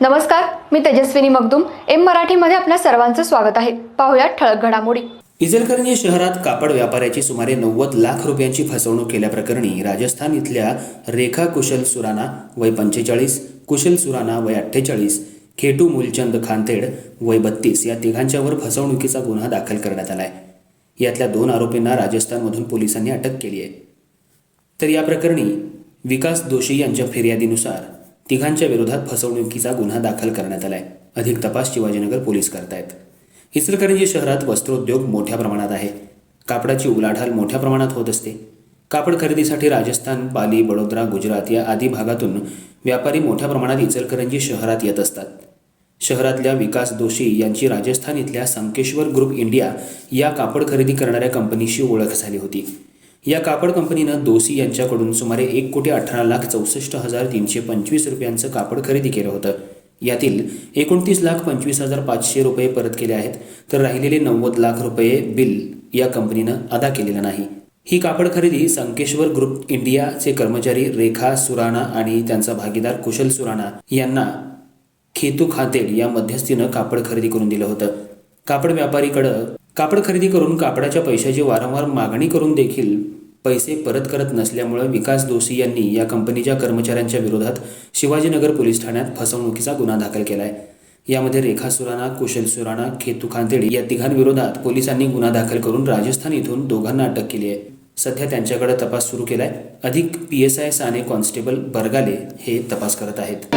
नमस्कार मी तेजस्विनी मगदुम. एम मराठीमध्ये आपल्या सर्वांचं स्वागत आहे. पाहुयात ठळक घडामोडी. इचलकरंजी शहरात कापड व्यापाऱ्याची सुमारे नव्वद लाख रुपयांची फसवणूक केल्याप्रकरणी राजस्थान इथल्या रेखा कुशल सुराना वय पंचेचाळीस कुशल सुराना वय अठ्ठेचाळीस खेटू मूलचंद खांतेड वय बत्तीस या तिघांच्यावर फसवणुकीचा गुन्हा दाखल करण्यात आला आहे यातल्या दोन आरोपींना राजस्थानमधून पोलिसांनी अटक केली आहे. तर या प्रकरणी विकास दोशी यांच्या फिर्यादीनुसार तिघांच्या विरोधात फसवणुकीचा गुन्हा दाखल करण्यात आलाय. अधिक तपास शिवाजीनगर पोलीस करतायत. इचलकरंजी शहरात वस्त्रोद्योग मोठ्या प्रमाणात आहे. कापडाची उलाढाल मोठ्या प्रमाणात होत असते. कापड खरेदीसाठी राजस्थान पाली बडोदरा गुजरात या आदी भागातून व्यापारी मोठ्या प्रमाणात इचलकरंजी शहरात येत असतात. शहरातल्या विकास दोशी यांची राजस्थान इथल्या संकेश्वर ग्रुप इंडिया या कापड खरेदी करणाऱ्या कंपनीशी ओळख झाली होती. या कापड कंपनीनं दोशी यांच्याकडून सुमारे एक कोटी अठरा लाख चौसष्ट हजार तीनशे पंचवीस रुपयांचं कापड खरेदी केलं होतं. यातील एकोणतीस लाख पंचवीस हजार पाचशे रुपये परत केले आहेत तर राहिलेले नव्वद लाख रुपये बिल या कंपनीनं अदा केलेलं नाही. ही कापड खरेदी संकेश्वर ग्रुप इंडियाचे कर्मचारी रेखा सुराणा आणि त्यांचा भागीदार कुशल सुराणा यांना खेतू खातेड या मध्यस्थीनं कापड खरेदी करून दिलं होतं. कापड व्यापारीकडं कापड खरेदी करून कापडाच्या पैशाची वारंवार मागणी करून देखील पैसे परत करत नसल्यामुळे विकास दोषी यांनी या कंपनीच्या कर्मचाऱ्यांच्या विरोधात शिवाजीनगर पोलीस ठाण्यात फसवणुकीचा गुन्हा दाखल केला आहे यामध्ये रेखा सुराणा कुशल सुराणा खेतू खांतेड या तिघांविरोधात पोलिसांनी गुन्हा दाखल करून राजस्थान इथून दोघांना अटक केली आहे. सध्या त्यांच्याकडे तपास सुरू केलाय. अधिक P S I Sane constable Bargale हे तपास करत आहेत.